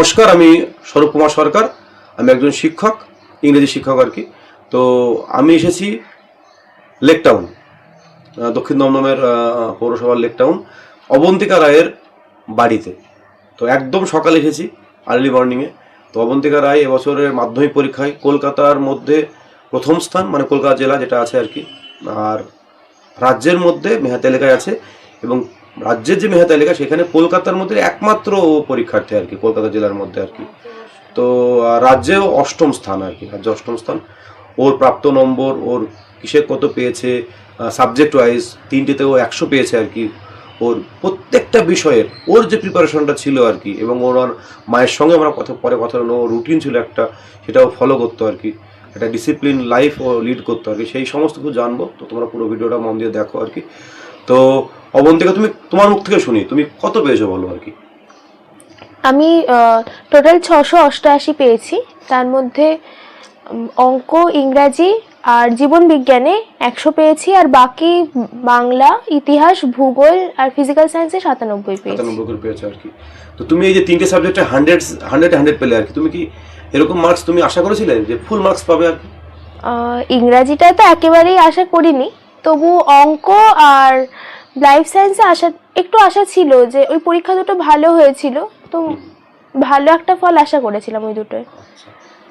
নমস্কার, আমি স্বরূপ কুমার সরকার। আমি একজন শিক্ষক, ইংরেজি শিক্ষক আর কি। তো আমি এসেছি লেক টাউন দক্ষিণ দমদমের পৌরসভার লেক টাউন অবন্তিকা রায়ের বাড়িতে। তো একদম সকালে এসেছি আর্লি মর্নিংয়ে তো অবন্তিকা রায় এবছরের মাধ্যমিক পরীক্ষায় কলকাতার মধ্যে প্রথম স্থান মানে কলকাতা জেলা যেটা আছে আর কি, আর রাজ্যের মধ্যে মেহাত এলাকায় আছে এবং রাজ্যের যে মেহাত এলাকা, সেখানে কলকাতার মধ্যে একমাত্র ও পরীক্ষার্থী আর কি, কলকাতা জেলার মধ্যে আর কি। তো রাজ্যেও অষ্টম স্থান আর কি, রাজ্যে অষ্টম স্থান। ওর প্রাপ্ত নম্বর, ওর কিসের কত পেয়েছে সাবজেক্ট ওয়াইজ তিনটেতে ও একশো পেয়েছে আর কি। ওর প্রত্যেকটা বিষয়ের, ওর যে প্রিপারেশনটা ছিল আর কি, এবং ওর মায়ের সঙ্গে আমরা কথা, পরে কথা হলো রুটিন ছিল একটা, সেটাও ফলো করতো আর কি। একটা ডিসিপ্লিন লাইফ ও লিড করতো আর কি। সেই সমস্ত কিছু জানব, তো তোমরা পুরো ভিডিওটা মন দিয়ে দেখো আর কি। তো অবন্তিকা তুমি তোমার মুখ থেকে শুনি তুমি কত পেয়েছ বলো আর কি? আমি টোটাল ছশো অষ্টআশি পেয়েছি। তার মধ্যে অঙ্ক ইংরাজি আর জীবন বিজ্ঞানে একশো পেয়েছি আর বাকি বাংলা ইতিহাস ভূগোল আর ফিজিক্যাল সায়েন্সে সাতানব্বই পেয়েছি। সাতানব্বই করে পেয়েছ আর কি। তো তুমি এই যে তিনটে সাবজেক্টে হান্ড্রেড হান্ড্রেড হান্ড্রেড পেলে আর কি তুমি কি এরকম মার্কস তুমি আশা করেছিলে যে ফুল মার্কস পাবে আর কি? ইংরাজিটা তো একেবারেই আশা করিনি তবু অঙ্ক আর লাইফ সায়েন্সে আশা একটু আশা ছিল যে ওই পরীক্ষা দুটো ভালো হয়েছিল। তো ভালো একটা ফল আশা করেছিলাম ওই দুটোয়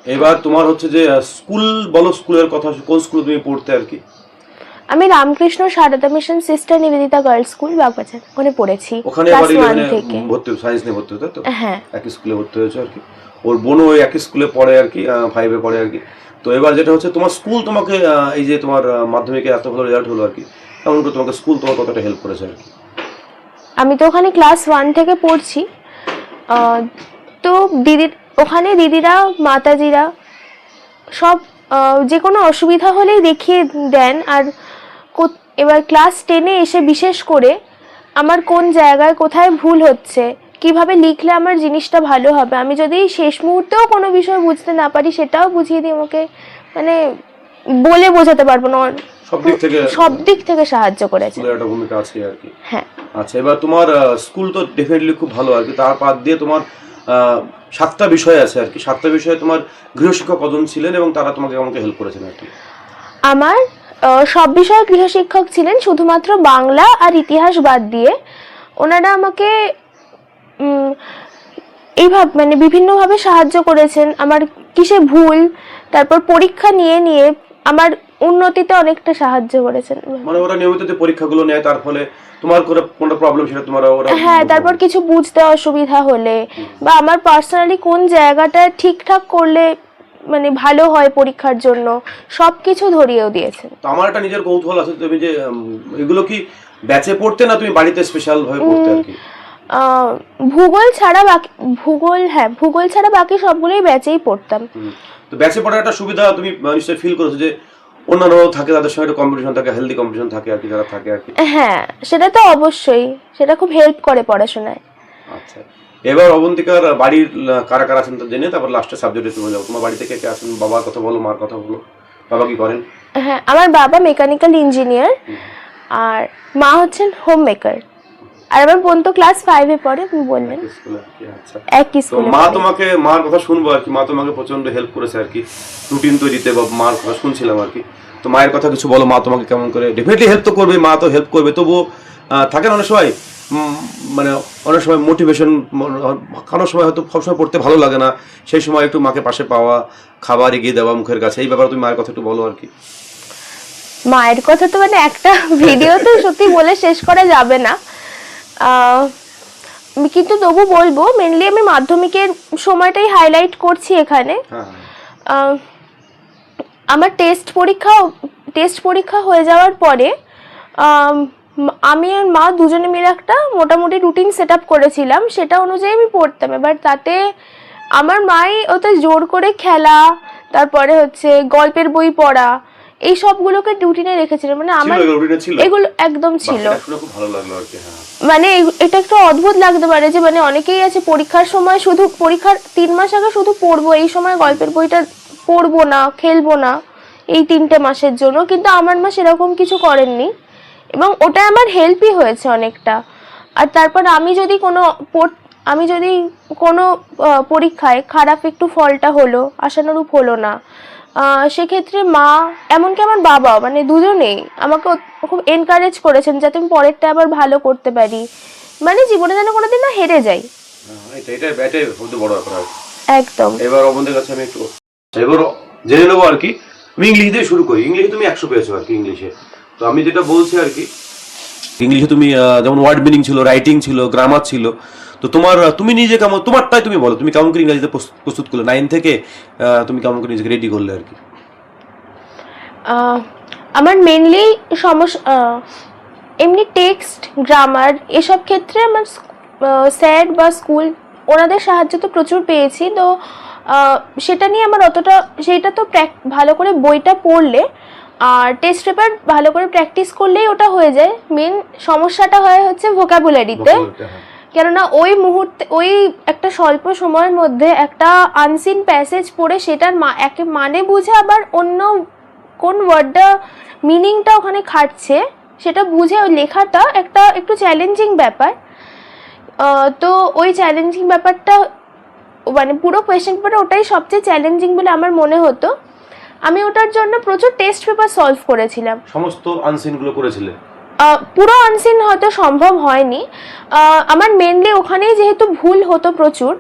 এবার তোমার হচ্ছে যে স্কুল বলো স্কুলের কথা কোন স্কুলে তুমি পড়তে আর কি? আমি Ramakrishna Sarada mission sister Nivedita girls school Baghbazar. ওখানে পড়েছি ওখানে এবার ইলেভেনে থেকে। ভর্তি সায়েন্স নিয়ে ভর্তি হতো তো? হ্যাঁ। একই স্কুলে ভর্তি হয়েছে আর কি। ওর বোনও ওই একই স্কুলে পড়ে আর কি ফাইভে পড়ে আর কি। তো এবার যেটা হচ্ছে, তোমার স্কুল তোমাকে এই যে তোমার মাধ্যমিকে এত ভালো রেজাল্ট হলো আর কি এমন করে তোমাকে স্কুল তোমার কতটা হেল্প করেছে আর কি? আমি তো ওখানে ক্লাস ওয়ান থেকে পড়ছি। তো দিদির ওখানে দিদিরা, মাতাজিরা সব যে কোনো অসুবিধা হলেই দেখিয়ে দেন। আর এবার ক্লাস টেনে এসে বিশেষ করে আমার কোন জায়গায় কোথায় ভুল হচ্ছে কীভাবে লিখলে আমার জিনিসটা ভালো হবে? আমি যদি শেষ মুহূর্তেও কোনো বিষয় বুঝতে না পারি সেটাও বুঝিয়ে দিয়ে আমাকে মানে বলে বোঝাতে পারব না। সব দিক থেকে সব দিক থেকে সাহায্য করেছে। একটা ভূমিকা আছে আর কি। হ্যাঁ। আচ্ছা এবার তোমার স্কুল তো ডেফিনেটলি খুব ভালো আর কি। তার বাদ দিয়ে তোমার সাতটা বিষয় আছে আর কি। সাতটা বিষয়ে তোমার গৃহশিক্ষক কজন ছিলেন এবং তারা তোমাকে আমাকে হেল্প করেছেন আর কি? আমার সব বিষয়ে গৃহশিক্ষক ছিলেন শুধুমাত্র বাংলা আর ইতিহাস বাদ দিয়ে। ওনারা আমাকে এইভাবে মানে বিভিন্নভাবে সাহায্য করেছেন। আমার কিসে ভুল তারপর পরীক্ষা নিয়ে নিয়ে আমার উন্নতিতে অনেকটা সাহায্য করেছেন। মানে ওরা নিয়মিত যে পরীক্ষাগুলো নেয় তার ফলে তোমার করে কোনটা প্রবলেম সেটা তোমার ওরা হ্যাঁ তারপর কিছু বুঝতে অসুবিধা হলে বা আমার পার্সোনালি কোন জায়গাটা ঠিকঠাক করলে মানে ভালো হয় পরীক্ষার জন্য সব কিছু ধরিয়েও দিয়েছেন। তো আমার একটা নিজের কৌতূহল আছে তুমি যে এগুলো কি ব্যাচে পড়তে না তুমি বাড়িতে স্পেশাল ভাবে পড়তে আর কি? ভূগোল ছাড়া বাকি ভূগোল হ্যাঁ ভূগোল ছাড়া বাকি সবগুলোই ব্যাচেই পড়তাম। তো ব্যাচে পড়ার একটা সুবিধা তুমি নিশ্চয়ই ফিল করেছ যে অন্যান্য থাকে তাদের সঙ্গে একটা কম্পিটিশন থাকে হেলদি কম্পিটিশন থাকে আর কি যারা থাকে আর কি। হ্যাঁ সেটা তো অবশ্যই সেটা খুব হেল্প করে পড়াশোনায়। আচ্ছা এবার অবন্তিকার বাড়ির কারা কারা আছেন তো জেনে তারপর লাস্টে সাবজেক্টে তুমি যাও। তোমার বাড়ি থেকে কে আছেন? বাবার কথা বলো মার কথা বলো। বাবা কি করেন? হ্যাঁ আমার বাবা মেকানিক্যাল ইঞ্জিনিয়ার আর মা হচ্ছেন হোম মেকার আর আমার বোন তো ক্লাস ফাইভে পড়ে আপনি বললেন। আচ্ছা। একই স্কুলে মা তোমাকে মার কথা শুনব আর কি মা তোমাকে প্রচণ্ড হেল্প করেছে আর কি। রুটিন তৈরিতে বা মার কথা শুনছিলাম আর কি। তো মায়ের কথা কিছু বলো মা তোমাকে কেমন করে? ডেফিনেটলি হেল্প তো করবে মা তো হেল্প করবে। তবুও আহ, থাকে না অনেক সময় মানে অনেক সময় মোটিভেশন কারোর সময় হয়তো সবসময় পড়তে ভালো লাগে না। সেই সময় একটু মাকে পাশে পাওয়া খাবার এগিয়ে দেওয়া মুখের কাছে এই ব্যাপারে তুমি মায়ের কথা একটু বলো আর কি। মায়ের কথা তো মানে একটা ভিডিওতে সত্যি বলে শেষ করা যাবে না। কিন্তু তবু বলব মেনলি আমি মাধ্যমিকের সময়টাই হাইলাইট করছি এখানে। হ্যাঁ হ্যাঁ। আমার টেস্ট পরীক্ষা টেস্ট পরীক্ষা হয়ে যাওয়ার পরে আমি আর মা দুজনে মিলে একটা মোটামুটি রুটিন সেট আপ করেছিলাম সেটা অনুযায়ী আমি পড়তাম। এবার তাতে আমার মাই ওতে জোর করে খেলা তারপরে হচ্ছে গল্পের বই পড়া এই সবগুলোকে রুটিনে রেখেছিলেন। মানে আমার এগুলো একদম ছিল। হ্যাঁ। মানে এটা একটু অদ্ভুত লাগতে পারে যে মানে অনেকেই আছে পরীক্ষার সময় শুধু পরীক্ষার তিন মাস আগে শুধু পড়ব এই সময় গল্পের বইটা পড়ব না খেলব না এই তিনটে মাসের জন্য। কিন্তু আমার মা সেরকম কিছু করেননি। এবং ওটা আমার হেল্পই হয়েছে অনেকটা। আর তারপর আমি যদি কোনো আমি যদি কোনো পরীক্ষায় খারাপ একটু ফলটা হলো আশানুরূপ হলো না সেক্ষেত্রে মা এমনকি আমার বাবা মানে দুজনেই আমাকে খুব এনকারেজ করেছেন যাতে আমি পরেরটা আবার ভালো করতে পারি। মানে জীবনে যেন কোনোদিন না হেরে যাই। হ্যাঁ, এটা এটা এটাই সবচেয়ে বড় ব্যাপার একদম। এবার অবন্ধের কাছে আমি একটু এবার জেনে নেব আর কি। আমি ইংলিশ দিয়ে শুরু করি। ইংলিশে তুমি একশো পেয়েছ আর কি ইংলিশে। তো আমি যেটা বলছি আর কি ইংলিশে তুমি যেমন ওয়ার্ড মিনিং ছিল রাইটিং ছিল গ্রামার ছিল তো তোমার তুমি নিজে কেমন তোমারটাই তুমি বলো তুমি কেমন করে ইংরেজিতে প্রস্তুত- করলে? নাইন থেকে তুমি কেমন করে নিজেকে রেডি করলে আর কি? আমার মেনলি সমস্যা এমনি টেক্সট গ্রামার এসব ক্ষেত্রে আমার স্যার বা স্কুল ওনাদের সাহায্য তো প্রচুর পেয়েছি। তো সেটা নিয়ে আমার অতটা সেটা তো প্র্যাক- ভালো করে বইটা পড়লে আর টেস্ট পেপার ভালো করে প্র্যাকটিস করলেই ওটা হয়ে যায়। মেন সমস্যাটা হয় হচ্ছে ভোকাবুলারিতে। কেননা ওই মুহূর্তে, ওই একটা স্বল্প সময়ের মধ্যে একটা আনসিন প্যাসেজ পড়ে সেটার মা, একে মানে বুঝে আবার অন্য কোন ওয়ার্ডটা মিনিংটা ওখানে খাটছে, সেটা বুঝে ওই লেখাটা একটা একটু চ্যালেঞ্জিং ব্যাপার। তো ওই চ্যালেঞ্জিং ব্যাপারটা মানে পুরো কোয়েশ্চেন পেপারে ওটাই সবচেয়ে চ্যালেঞ্জিং বলে আমার মনে হতো। আমি ওটার জন্য প্রচুর টেস্ট পেপার সলভ করেছিলাম। সমস্ত আনসিনগুলো করেছিলে? পুরো আনসিন হয়তো সম্ভব হয়নি। আমার মেনলি ওখানেই যেহেতু ভুল হতো প্রচুর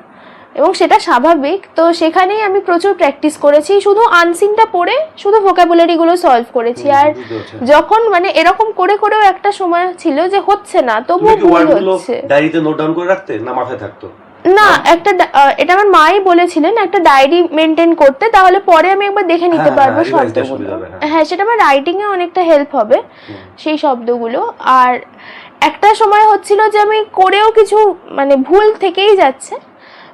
এবং সেটা স্বাভাবিক তো সেখানেই আমি প্রচুর প্র্যাকটিস করেছি। শুধু আনসিনটা পড়ে শুধু ভোকাবুলারিগুলো সলভ করেছি। আর যখন মানে এরকম করে করেও একটা সময় ছিল যে হচ্ছে না তবুও ভুল হচ্ছে। ডায়েরিতে নোট ডাউন করে রাখতে? না মাথায় থাকতো? না একটা ডা- এটা আমার মাই বলেছিলেন একটা ডায়েরি মেনটেন করতে তাহলে পরে আমি একবার দেখে নিতে হ্যাঁ, পারব হ্যাঁ, শব্দগুলো। হ্যাঁ। হ্যাঁ সেটা আমার রাইটিং এ অনেকটা হেল্প হবে সেই শব্দগুলো। আর একটা সময় হচ্ছিল যে আমি করেও কিছু মানে ভুল থেকেই যাচ্ছে।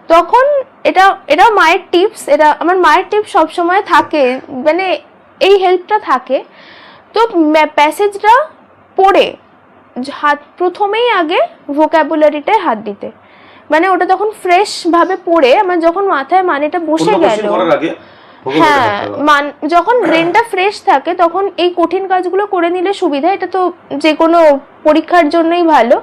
তখন এটা এটা মায়ের টিপস এটা আমার মায়ের টিপস সব সময় থাকে মানে এই হেল্পটা থাকে। তো প্যাসেজটা পড়ে হাত প্রথমেই আগে ভোকাবুলারিটায় হাত দিতে। মানে ওটা তখন ফ্রেশ ভাবে পড়ে আমার যখন মাথায় মানেটা বসে গেল হ্যাঁ মান যখন ব্রেনটা ফ্রেশ থাকে তখন এই কঠিন কাজগুলো করে নিলে সুবিধা এটা তো যে কোনো পরীক্ষার জন্যই ভালো।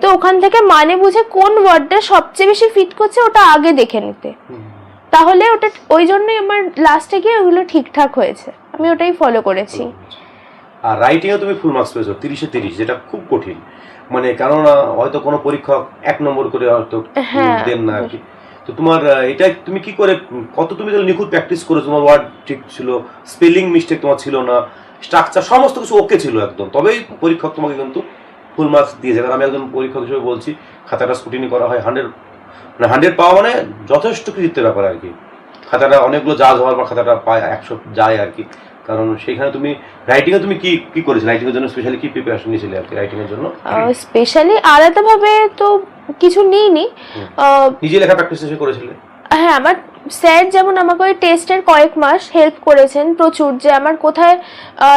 তো ওখান থেকে মানে বুঝে কোন ওয়ার্ডটা সবচেয়ে বেশি ফিট করছে ওটা আগে দেখে নিতে। তাহলে ওটা ওই জন্যই আমার লাস্টে গিয়ে ওগুলো ঠিকঠাক হয়েছে। আমি ওটাই ফলো করেছি। আর রাইটিং তুমি ফুল মার্কস পেয়েছ তিরিশে তিরিশ যেটা খুব কঠিন। মানে কেননা হয়তো কোনো পরীক্ষক এক নম্বর করে হয়তো হ্যাঁ। দেন না আর কি। তো তোমার এটা তুমি কি করে কত তুমি তাহলে নিখুঁত প্র্যাকটিস করেছ? তোমার ওয়ার্ড ঠিক ছিল স্পেলিং মিস্টেক তোমার ছিল না স্ট্রাকচার সমস্ত কিছু ওকে ছিল একদম। তবেই পরীক্ষক তোমাকে কিন্তু ফুল মার্কস দিয়েছে। কারণ আমি একজন পরীক্ষক হিসেবে বলছি খাতাটা স্কুটিনি করা হয় হান্ড্রেড মানে হান্ড্রেড পাওয়া মানে যথেষ্ট কৃতিত্বের ব্যাপার আর কি। খাতাটা অনেকগুলো জাজ হওয়ার পর খাতাটা পায় একশো যায় আর কি। কারণ সেখানে তুমি রাইটিংয়ে তুমি কি কি করেছিলে? রাইটিংয়ের জন্য স্পেশালি কি প্রিপারেশন নিয়েছিলে আর কি রাইটিংয়ের জন্য? স্পেশালি আলাদাভাবে তো কিছু নিইনি। হুম। আহ, নিজে লেখা প্র্যাকটিস এসে করেছিলে? হ্যাঁ আমার স্যার যেমন আমাকে ওই টেস্টের কয়েক মাস হেল্প করেছেন প্রচুর যে আমার কোথায়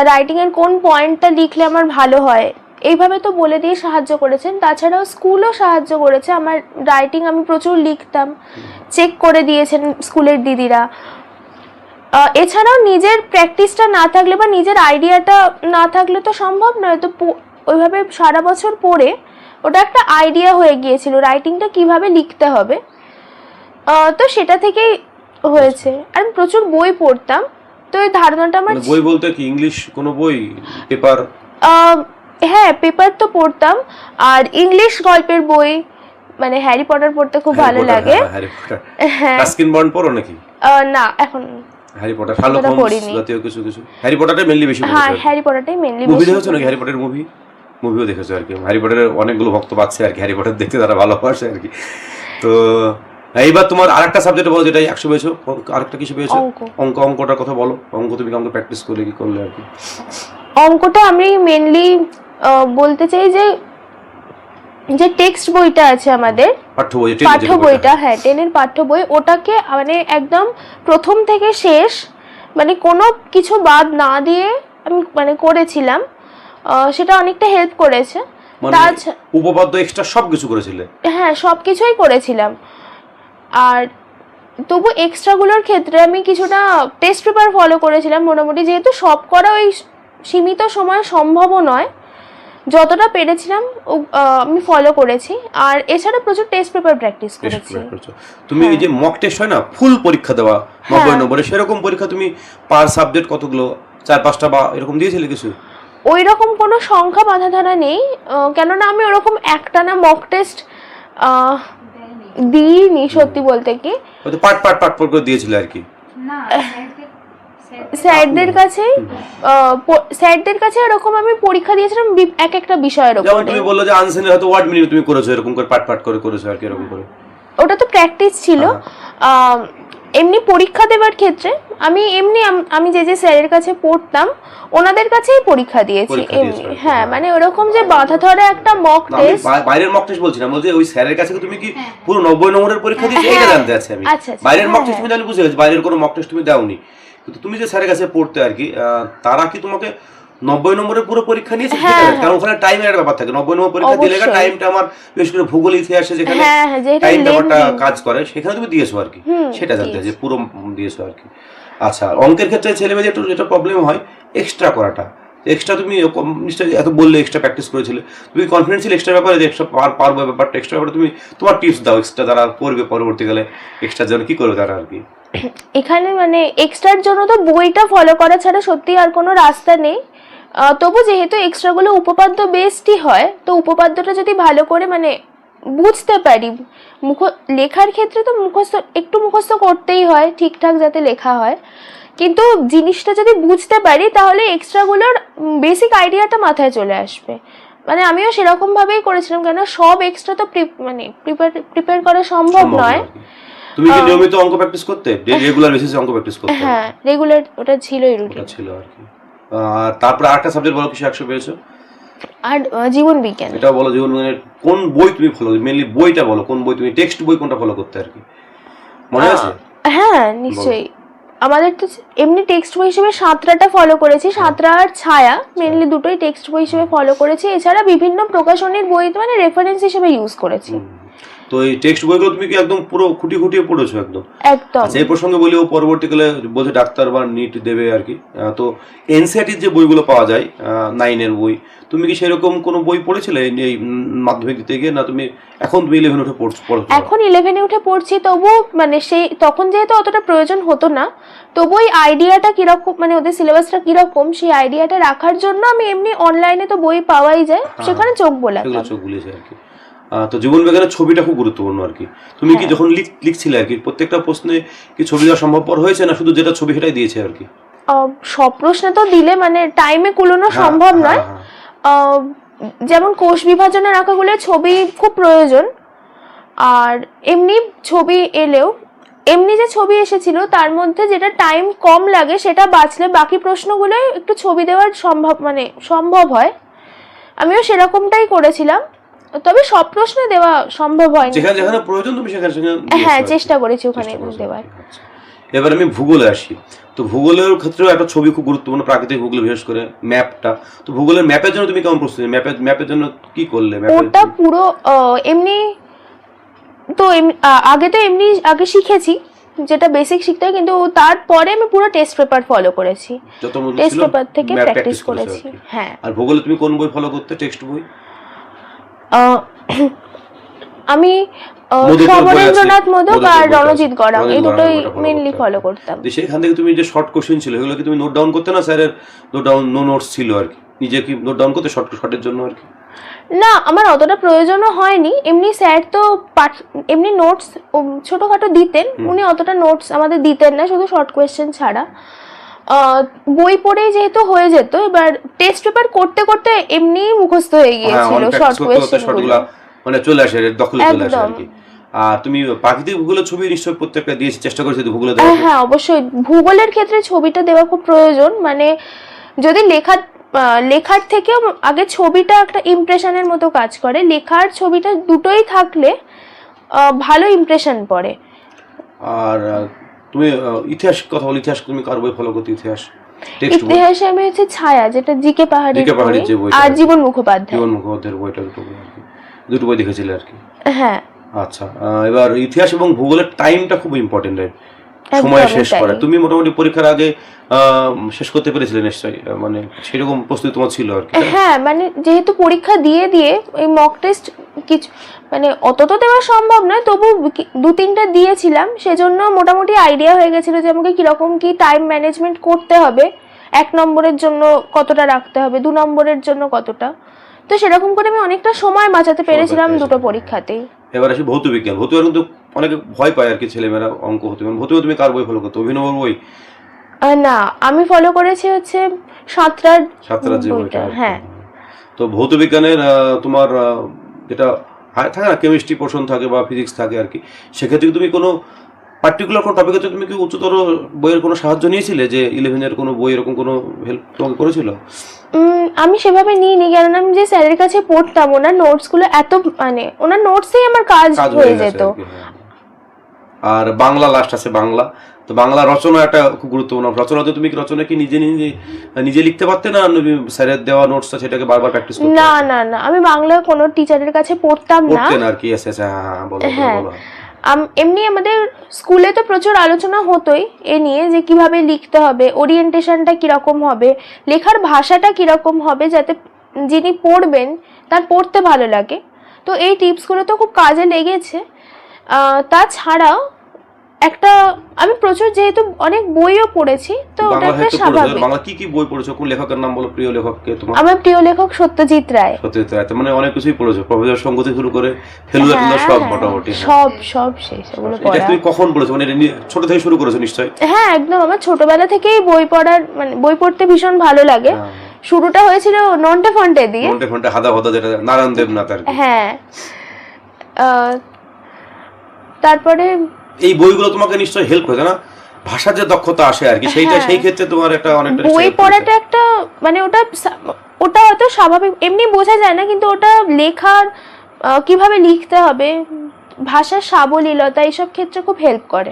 রাইটিংয়ের কোন পয়েন্টটা লিখলে আমার ভালো হয় এইভাবে তো বলে দিয়ে সাহায্য করেছেন। তাছাড়াও স্কুলও সাহায্য করেছে। আমার রাইটিং আমি প্রচুর লিখতাম। চেক করে দিয়েছেন স্কুলের দিদিরা। এছাড়াও নিজের প্র্যাকটিসটা না থাকলে বা নিজের আইডিয়াটা না থাকলে তো সম্ভব নয়। তো ওইভাবে সারা বছর পড়ে ওটা একটা আইডিয়া হয়ে গিয়েছিল রাইটিংটা কীভাবে লিখতে হবে। তো সেটা থেকেই হয়েছে। আর আমি প্রচুর বই পড়তাম তো ওই ধারণাটা আমার মানে বই বলতে কি ইংলিশ কোনো বই? পেপার হ্যাঁ পেপার তো পড়তাম। আর ইংলিশ গল্পের বই মানে হ্যারি পটার পড়তে খুব ভালো লাগে। হ্যাঁ বন্ড পড়ো নাকি? না এখন হ্যারি পটার শার্লক হোমস জাতীয় কিছু কিছু। হ্যারি পটারটাই মেনলি বেশি হ্যাঁ হ্যারি পটারটাই মেনলি মুভি দেখেছ নাকি? হ্যারি পটারের মুভি মুভিও দেখেছ আর কি। হ্যারি পটারের অনেকগুলো ভক্ত পাচ্ছে আর কি। হ্যারি পটার দেখতে তারা ভালোবাসে আর কি। তো এইবার তোমার আরেকটা সাবজেক্ট বলো যেটা একশো পেয়েছ। অঙ্ক- আরেকটা কিছু পেয়েছ? অঙ্ক। অঙ্ক অঙ্কটার কথা বলো। অঙ্ক তুমি কেমন প্র্যাকটিস করলে কি করলে আর কি? অঙ্কটা আমি মেনলি বলতে চাই যে যে টেক্সট বইটা আছে আমাদের পাঠ্য বই পাঠ্য বইটা। হ্যাঁ টেনের পাঠ্য বই ওটাকে মানে একদম প্রথম থেকে শেষ মানে কোনো কিছু বাদ না দিয়ে আমি মানে করেছিলাম। সেটা অনেকটা হেল্প করেছে। মানে উপপাদ্য এক্সট্রা সব কিছু করেছিলে? হ্যাঁ সব কিছুই করেছিলাম। আর তবু এক্সট্রাগুলোর ক্ষেত্রে আমি কিছুটা টেস্ট পেপার ফলো করেছিলাম মোটামুটি যেহেতু সব করা ওই সীমিত সময় সম্ভবও নয়। যতটা পেরেছিলাম ও- আমি ফলো করেছি। আর এছাড়া প্রচুর টেস্ট পেপার প্র্যাকটিস করেছি। তুমি এই যে মক টেস্ট হয় না ফুল পরীক্ষা দেওয়া হ্যাঁ। নব্বই নম্বরে সেরকম পরীক্ষা তুমি পার সাবজেক্ট কতগুলো? চার পাঁচটা বা এরকম দিয়েছিলে কিছু? ওই রকম কোনো সংখ্যা বাধা ধরা নেই কেননা আমি ওরকম একটা না মক টেস্ট দিইনি সত্যি বলতে কি। পাট পাট পাট করে দিয়েছিলে আর কি। না স্যারদের কাছে স্যারদের কাছে এরকম আমি পরীক্ষা দিয়েছিলাম এক একটা বিষয়ের যেমন তুমি বলল যে আনসেনের হয়তো ওয়ার্ড মিনিট তুমি করেছ এরকম করে পাট পাট করে করেছ আর কি এরকম করে। ওটা তো প্র্যাকটিস ছিল। হ্যাঁ। এমনি পরীক্ষা দেওয়ার ক্ষেত্রে আমি এমনি আমি যে যে স্যারের কাছে পড়তাম ওনাদের কাছেই পরীক্ষা দিয়েছি এমনি। হ্যাঁ হ্যাঁ। মানে ওরকম যে বাধা ধরা একটা মক টেস্ট বাইরের মক টেস্ট বলছি না বলছি ওই স্যারের কাছে তুমি কি হ্যাঁ। পুরো নব্বই নম্বরের পরীক্ষা দিয়েছ? এটা হ্যাঁ। জানতে আছে আমি। আচ্ছা, আচ্ছা, বাইরের মক হ্যাঁ, টেস্ট তুমি জানি বুঝে গেছি বাইরের কোনো মক টেস্ট তুমি দাওনি। কিন্তু তুমি যে স্যারের কাছে পড়তে আর কি তারা কি তোমাকে নব্বই নম্বরের পুরো পরীক্ষা নিয়েছে? হ্যাঁ, হ্যাঁ। কারণ ওখানে টাইমের একটা ব্যাপার থাকে। নব্বই নম্বর পরীক্ষা দিলে। টাইমটা আমার বিশেষ করে ভূগোল ইতিহাসে যেখানে হ্যাঁ হ্যাঁ টাইম ব্যাপারটা কাজ করে সেখানে তুমি দিয়েছ আর কি। সেটা জানতে যে পুরো দিয়েছ আর কি। আচ্ছা অঙ্কের ক্ষেত্রে ছেলে মেয়েদের একটু যেটা প্রবলেম হয় এক্সট্রা করাটা। এক্সট্রা তুমি নিশ্চয়ই এত বললে এক্সট্রা প্র্যাকটিস করেছিলে। তুমি কনফিডেন্স ছিল এক্সট্রা ব্যাপারে যে এক্সট্রা পার পারব ব্যাপারটা এক্সট্রা ব্যাপারে তুমি তোমার টিপস দাও এক্সট্রা তারা করবে পরবর্তীকালে এক্সট্রা জন্য কি করবে তারা আর কি? এখানে মানে এক্সট্রার জন্য তো বইটা ফলো করা ছাড়া সত্যি আর কোনো রাস্তা নেই। তবু যেহেতু এক্সট্রাগুলো উপপাদ্য বেসডই হয়, তো উপপাদ্যটা যদি ভালো করে মানে বুঝতে পারি, মুখ, লেখার ক্ষেত্রে তো মুখস্থ, একটু মুখস্থ করতেই হয়, ঠিকঠাক যাতে লেখা হয়। কিন্তু জিনিসটা যদি বুঝতে পারি তাহলে এক্সট্রাগুলোর বেসিক আইডিয়াটা মাথায় চলে আসবে। মানে আমিও সেরকম ভাবেই করেছিলাম কেন সব এক্সট্রা তো মানে প্রিপেয়ার করা সম্ভব নয়। তুমি কি নিয়মিত অঙ্ক প্র্যাকটিস করতে? রেগুলার বেসিসে অঙ্ক প্র্যাকটিস করতে? হ্যাঁ রেগুলার ওটা ছিলই রুটিন ছিল আর কি। আর তারপরে আরেকটা সাবজেক্ট বলো কিছু একশো পেয়েছ? আর জীবন বিজ্ঞান। এটা বলো জীবন বিজ্ঞানের কোন বই তুমি ফলো মেনলি বইটা বলো কোন বই তুমি টেক্সট বই কোনটা ফলো করতে আর কি? মনে আছে? হ্যাঁ নিশ্চয়ই। আমাদের তো এমনি টেক্সট বই হিসেবে সাঁতরাটা ফলো করেছি। সাঁতরা আর ছায়া মেনলি দুটোই টেক্সট বই হিসেবে ফলো করেছি। এছাড়া বিভিন্ন প্রকাশনীর বই মানে রেফারেন্স হিসেবে ইউজ করেছি। তো এই টেক্সট বইগুলো তুমি কি একদম পুরো খুঁটি খুঁটিয়ে পড়েছো একদম? একদম। আচ্ছা এই প্রসঙ্গে বলিও পরবর্তীকালে বলছে ডাক্তার বা নিট দেবে আর কি। তো এনসিআরটির যে বইগুলো পাওয়া যায় নাইনের বই তুমি কি সেরকম কোনো বই পড়েছিলে এই- মাধ্যমিক দিতে গিয়ে? না তুমি এখন তুমি ইলেভেন উঠে পড়ছো পড়ছো এখন ইলেভেনে উঠে পড়ছি তবু মানে সেই তখন যেহেতু অতটা প্রয়োজন হতো না তবু ওই আইডিয়াটা কীরকম মানে ওদের সিলেবাসটা কীরকম সেই আইডিয়াটা রাখার জন্য আমি এমনি অনলাইনে তো বই পাওয়াই যায় সেখানে চোখ সেগুলো বোলাতাম চোখ বুলিয়েছে আর কি। তো জীবন বিজ্ঞানের ছবিটা খুব গুরুত্বপূর্ণ আর কি। তুমি কি হ্যাঁ। যখন লিখ লিখছিলে আর কি প্রত্যেকটা প্রশ্নে কি ছবি দেওয়া সম্ভবপর হয়েছে না শুধু যেটা ছবি সেটাই দিয়েছে আর কি? সব প্রশ্নে তো দিলে মানে টাইমে কুলোনো হ্যাঁ, সম্ভব হ্যাঁ, নয়। হ্যাঁ। যেমন কোষ বিভাজনের আঁকাগুলো ছবি খুব প্রয়োজন। আর এমনি ছবি এলেও এমনি যে ছবি এসেছিল তার মধ্যে যেটা টাইম কম লাগে সেটা বাঁচলে বাকি প্রশ্নগুলো একটু ছবি দেওয়ার সম্ভব মানে সম্ভব হয়। আমিও সেরকমটাই করেছিলাম। তবে সব প্রশ্নে দেওয়া সম্ভব হয় যেখানে যেখানে প্রয়োজন তুমি সেখানে সেখানে হ্যাঁ চেষ্টা করেছি ওখানে দেওয়ার। আচ্ছা। এবার আমি ভূগোলে আসি। তো ভূগোলের ক্ষেত্রেও একটা ছবি খুব গুরুত্বপূর্ণ প্রাকৃতিক ভূগোল বিশেষ করে ম্যাপটা। তো ভূগোলের ম্যাপের জন্য তুমি কেমন প্রস্তুতি ম্যাপের ম্যাপের জন্য কি করলে ওটা পুরো এমনি তো আগে তো এমনি আগে শিখেছি যেটা বেসিক শিখতে হয় কিন্তু তারপরে আমি পুরো টেস্ট পেপার ফলো করেছি। টেস্ট পেপার থেকে প্র্যাকটিস করেছি হ্যাঁ। আর ভূগোলে তুমি কোন বই ফলো করতে টেক্সট বই? আমি সমরেন্দ্রনাথ মোদক আর রণজিৎ গড়াম এই দুটোই মেনলি ফলো করতাম। তো সেখান থেকে তুমি যে শর্ট কোশ্চেন ছিল এগুলো কি তুমি নোট ডাউন করতে না স্যারের নোট ডাউন নো নোটস ছিল আর কি? নিজে কি নোট ডাউন করতে শর্ট শর্টের জন্য আর কি? না আমার অতটা প্রয়োজনও হয়নি। এমনি স্যার তো এমনি নোটস ছোটোখাটো দিতেন। উনি অতটা নোটস আমাদের দিতেন না শুধু শর্ট কোয়েশ্চেন ছাড়া। বই পড়েই যেহেতু হয়ে যেত এবার টেস্ট পেপার করতে করতে এমনিই মুখস্থ হয়ে হ্যাঁ গিয়েছিল শর্ট কোয়েশ্চেন মানে চলে আসে দখলে চলে আসে আর কি। আর তুমি প্রাকৃতিক ভূগোলের ছবি নিশ্চয়ই প্রত্যেকটা দিয়েছি চেষ্টা করেছি ভূগোলে হ্যাঁ অবশ্যই। ভূগোলের ক্ষেত্রে ছবিটা দেওয়া খুব প্রয়োজন। মানে যদি লেখার লেখার থেকেও আগে ছবিটা একটা ইমপ্রেশনের মতো কাজ করে। লেখার ছবিটা দুটোই থাকলে ভালো ইমপ্রেশন পড়ে। আর তুমি ইতিহাস কথা বল ইতিহাস তুমি কার বই ফলো করতে ইতিহাস? ইতিহাসে আমি হচ্ছে ছায়া যেটা জিকে বই, আর জীবন মুখোপাধ্যায়। জীবন মুখোপাধ্যায়ের বইটা দুটো দুটো বই দেখেছিলে আর কি? হ্যাঁ। আচ্ছা এবার ইতিহাস এবং ভূগোলের টাইমটা খুব ইম্পর্টেন্ট সময়ে শেষ। করা তুমি মোটামুটি পরীক্ষার আগে শেষ করতে পেরেছিলে নিশ্চয়ই মানে সেরকম প্রস্তুতি তোমার ছিল আর কি হ্যাঁ মানে যেহেতু পরীক্ষা দিয়ে দিয়ে এই মক টেস্ট কিছু মানে অত তো দেওয়া সম্ভব নয় তবু দু তিনটে দিয়েছিলাম সেজন্য মোটামুটি আইডিয়া হয়ে গেছিল যে আমাকে কীরকম কি টাইম ম্যানেজমেন্ট করতে হবে এক নম্বরের জন্য কতটা রাখতে হবে দু নম্বরের জন্য কতটা। তো সেরকম করে আমি অনেকটা সময় বাঁচাতে পেরেছিলাম দুটো। পরীক্ষাতেই। এবার আসি ভৌত বিজ্ঞান। ভৌত বিজ্ঞান কিন্তু অনেকে ভয় পায় আর কি ছেলেমেয়েরা অঙ্ক হতে পারে। ভৌত তুমি কার বই ফলো করতে? অভিনবর বই? না আমি ফলো করেছি হচ্ছে সাতটার সাতরাজ্য যে বইটা হ্যাঁ। তো ভৌত বিজ্ঞানের তোমার যেটা থাকে না কেমিস্ট্রি পোর্শন থাকে বা ফিজিক্স থাকে আর কি। সেক্ষেত্রে তুমি কোনো পার্টিকুলার কোনো টপিকে তুমি কি উচ্চতর বইয়ের কোনো সাহায্য নিয়েছিলে? যে ইলেভেনের কোনো বই এরকম কোনো হেল্প তোমাকে করেছিল? আমি সেভাবে নিইনি কেননা আমি যে স্যারের কাছে পড়তাম ওনার নোটসগুলো এত মানে ওনার নোটসেই আমার কাজ হয়ে যেত। আর হ্যাঁ। বাংলা লাস্ট আছে বাংলা। তো বাংলা রচনা একটা খুব গুরুত্বপূর্ণ। রচনাতে তুমি কি রচনা কি নিজে নিজে নিজে লিখতে পারতে না স্যারের দেওয়া নোটস নোটসটা সেটাকে বারবার প্র্যাকটিস করতে না না না। আমি বাংলা কোনো টিচারের কাছে পড়তাম না। পড়তেন আর কি? এস হ্যাঁ বলো বলো, এমনি আমাদের স্কুলে তো প্রচুর আলোচনা হতোই এ নিয়ে যে কীভাবে লিখতে হবে ওরিয়েন্টেশনটা কীরকম হবে, লেখার ভাষাটা কীরকম হবে যাতে যিনি পড়বেন তার পড়তে ভালো লাগে। তো এই টিপসগুলো তো খুব কাজে লেগেছে। তাছাড়াও একটা আমি প্রচুর যেহেতু অনেক বইও পড়েছি তো ওটা একটা স্বাভাবিক। বাংলা কি কি বই পড়েছো? কোন লেখকের নাম বলো? প্রিয় লেখককে তোমার? আমার প্রিয় লেখক সত্যজিৎ রায়। সত্যজিৎ রায়। মানে অনেক কিছুই পড়েছো। প্রফেসর সঙ্গ থেকে শুরু করে ফেলুদা টেলুদা হ্যাঁ, সব হ্যাঁ, মোটামুটি হ্যাঁ। সব সব সেই সেগুলো এটা পড়া। তুমি কখন পড়েছো? মানে ছোট থেকে শুরু করেছ নিশ্চয়ই? হ্যাঁ একদম। আমার ছোটবেলা থেকেই বই পড়ার মানে বই পড়তে ভীষণ ভালো লাগে। শুরুটা হয়েছিল নন্টে ফন্টে দিয়ে। ঘন্টে ঘন্টে হাদা হাদা যেটা নারায়ণ দেবনাথ আর হ্যাঁ। আহ, তারপরে এই বইগুলো তোমাকে নিশ্চয়ই হেল্প করে না? ভাষার যে দক্ষতা আসে আর কি সেইটা হ্যাঁ। সেই ক্ষেত্রে তোমার একটা অনেকটা বই পড়াটা একটা মানে ওটা ওটা হয়তো স্বাভাবিক এমনি বোঝা যায় না কিন্তু ওটা লেখার কীভাবে লিখতে হবে ভাষার সাবলীলতা এইসব ক্ষেত্রে খুব হেল্প করে।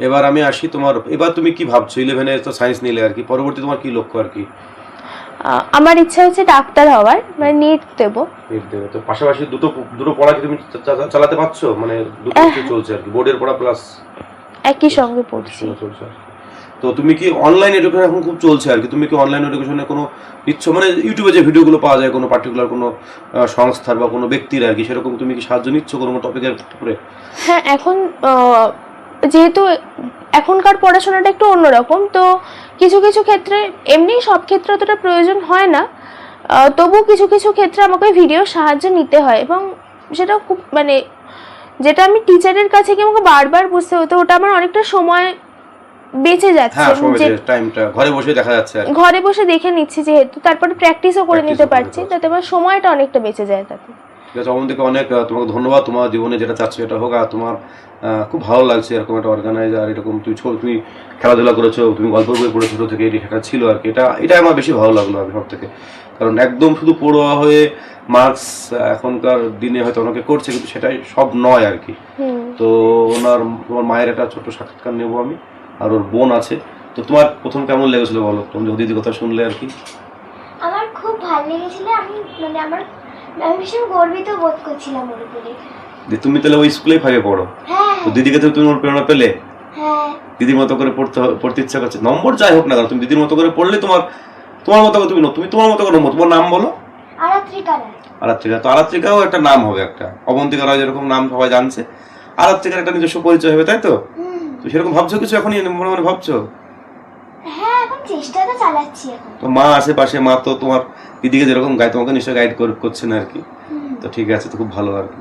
এবার আমি আসি তোমার এবার তুমি কি ভাবছ? ইলেভেনে তো সায়েন্স নিলে আর কি পরবর্তী তোমার কি লক্ষ্য আর কি? আমার ইচ্ছা হচ্ছে ডাক্তার হওয়ার মানে নিট দেবো। এর দেবে। তো পাশাপাশি দুটো দুটো পড়া কি তুমি চালাতে পারছ? মানে দুটো। কিছু চলছে আর কি? বোর্ডের পড়া প্লাস একই সঙ্গে পড়ছি। কি। তো তুমি কি অনলাইন এডুকেশন এখন খুব চলছে আর কি? তুমি কি অনলাইন এডুকেশনে কোনো নিচ্ছ? মানে ইউটিউবে যে ভিডিওগুলো পাওয়া যায় কোনো পার্টিকুলার কোনো সংস্থার বা কোনো ব্যক্তির আর কি সেরকম তুমি কি সাহায্য নিচ্ছ কোনো টপিকের উপরে? হ্যাঁ এখন যেহেতু এখনকার পড়াশোনাটা একটু অন্যরকম তো কিছু কিছু ক্ষেত্রে এমনি সব ক্ষেত্রে অতটা প্রয়োজন হয় না। তবু কিছু কিছু ক্ষেত্রে আমাকে ভিডিও সাহায্য নিতে হয় এবং সেটা খুব মানে যেটা আমি টিচারের কাছে গিয়ে আমাকে বারবার বুঝতে হতো ওটা আমার অনেকটা সময় বেঁচে যাচ্ছে। হ্যাঁ ঘরে বসে দেখা যাচ্ছে ঘরে বসে দেখে নিচ্ছি যেহেতু তারপরে প্র্যাকটিসও করে নিতে পারছি। তাতে আমার সময়টা অনেকটা বেঁচে যায় তাতে। ঠিক আছে অমন থেকে অনেক তোমাকে ধন্যবাদ তোমার জীবনে যেটা চাচ্ছ এটা হোক আর তোমার খুব ভালো লাগছে এরকম একটা অর্গানাইজ আর এরকম তুমি ছো- তুমি খেলাধুলা করেছ তুমি গল্প বই পড়ে ছোটো থেকে এটা ছিল আর কি। এটা এটা আমার বেশি ভালো লাগল কি সব থেকে। কারণ একদম শুধু পড়োয়া হয়ে মার্কস এখনকার দিনে হয়তো অনেকে করছে কিন্তু সেটাই সব নয় আর কি। তো ওনার তোমার মায়ের একটা ছোট্ট সাক্ষাৎকার নেব আমি আর ওর বোন আছে। তো তোমার প্রথম কেমন লেগেছিল বলো? তুমি দিদি কথা শুনলে আর কি। আমার খুব ভালো লেগেছিল আমি মানে আমার আমি ভীষণ গর্বিত বোধ করছিলাম ওর উপরে। যে তুমি তাহলে ওই স্কুলেই ফাইভে পড়ো? হ্যাঁ। তো দিদিকে তো তুমি ওর প্রেরণা পেলে? হ্যাঁ। দিদির মতো করে পড়তে পড়তে ইচ্ছা করছে। নম্বর যাই হোক না কেন তুমি দিদির মতো করে পড়লে তোমার তোমার মতো করে তুমি তুমি তোমার মতো করে নম্বর তোমার নাম বলো। আরাত্রিকা আরাত্রিকা। তো আরাত্রিকাও একটা নাম হবে একটা। অবন্তিকা রায় যেরকম নাম সবাই জানছে। আরাত্রিকার একটা নিজস্ব পরিচয় হবে তাই তো? তো সেরকম ভাবছ কিছু এখনই মনে মনে ভাবছ? হ্যাঁ এখন চেষ্টা তো চালাচ্ছি এখন। তো মা আশেপাশে মা তো তোমার দিদিকে যেরকম গাই তোমাকে নিশ্চয়ই গাইড করছেন আর কি। তো ঠিক আছে তো খুব ভালো আর কি।